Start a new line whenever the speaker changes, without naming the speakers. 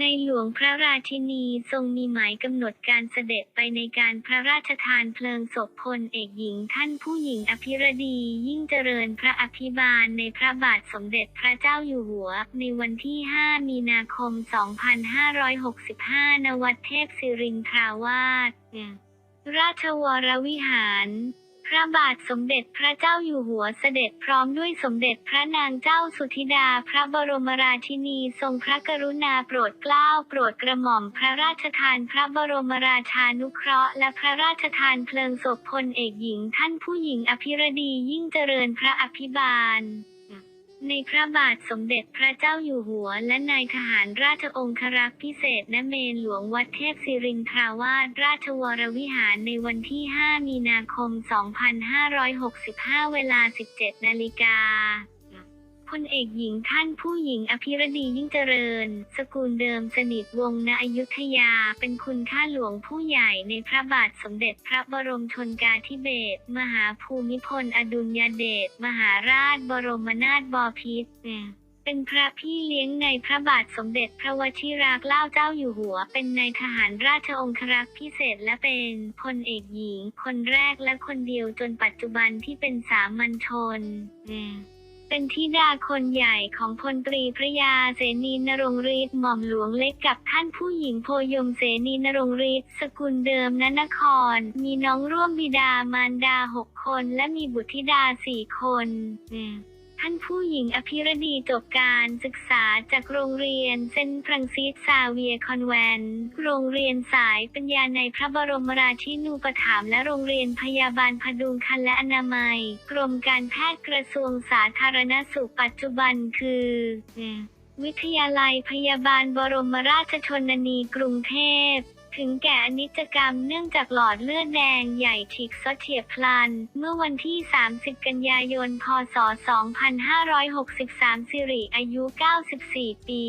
ในหลวงพระราชินีทรงมีหมายกำหนดการเสด็จไปในการพระราชทานเพลิงศพพลเอกหญิงท่านผู้หญิงอภิรดียิ่งเจริญพระอภิบาลในพระบาทสมเด็จพระเจ้าอยู่หัว ในวันที่ 5 มีนาคม 2565 ณ วัดเทพศิรินทราวาสราชวรวิหาร พระบาทสมเด็จพระเจ้าอยู่หัวเสด็จพร้อมด้วยสมเด็จพระนางเจ้าสุธิดาพระบรมราชินีทรงพระกรุณาโปรดเกล้าโปรดกระหม่อมพระราชทานพระบรมราชานุเคราะห์และพระราชทานเพลิงศพพลเอกหญิงท่านผู้หญิงอภิรดียิ่งเจริญพระอภิบาล ในพระบาทสมเด็จพระเจ้าอยู่หัว และนายทหารราชองครักษ์พิเศษณเมนหลวงวัดเทพศิรินทราวาสราชวรวิหารในวันที่ 5 มีนาคม 2565 เวลา 17 นาฬิกา พลเอกหญิงท่านผู้หญิงอภิรดียิ่งเจริญ สกุลเดิมสนิทวงศ์ณอยุธยา เป็นคุณข้าหลวงผู้ใหญ่ในพระบาทสมเด็จพระบรมชนกาธิเบศรมหาภูมิพลอดุลยเดชมหาราชบรมนาถบพิตรเป็นพระพี่เลี้ยงในพระบาทสมเด็จพระวชิรเกล้าเจ้าอยู่หัว เป็นนายทหารราชองครักษ์พิเศษและเป็นพลเอกหญิง คนแรกและคนเดียวจนปัจจุบันที่เป็นสามัญชน เป็นธิดาคนใหญ่ของพลตรีพระยาเสนีนรงฤทธิ์หม่อมหลวงเล็กกับท่านผู้หญิงโพยมเสนีนรงฤทธิ์สกุลเดิมนนคร มีน้องร่วมบิดามารดาหกคนและมีบุตรธิดาสี่คนานผู้หญิงอภิรดีจบการศึกษาจากโรงเรียนเซนฟรังซิสซาเวียคอนแวน โรงเรียนสายปัญญาในพระบรมราชินูปถัมภ์และโรงเรียนพยาบาลพดุงคันและอนามัย กรมการแพทย์กระทรวงสาธารณสุขปัจจุบันคือวิทยาลัยพยาบาลบรมราชชนนีกรุงเทพ ถึงแก่อนิจกรรมเนื่องจากหลอดเลือดแดงใหญ่ฉีกซดเฉียบพลัน เมื่อวันที่ 30 กันยายน พศ 2563 สิริอายุ 94 ปี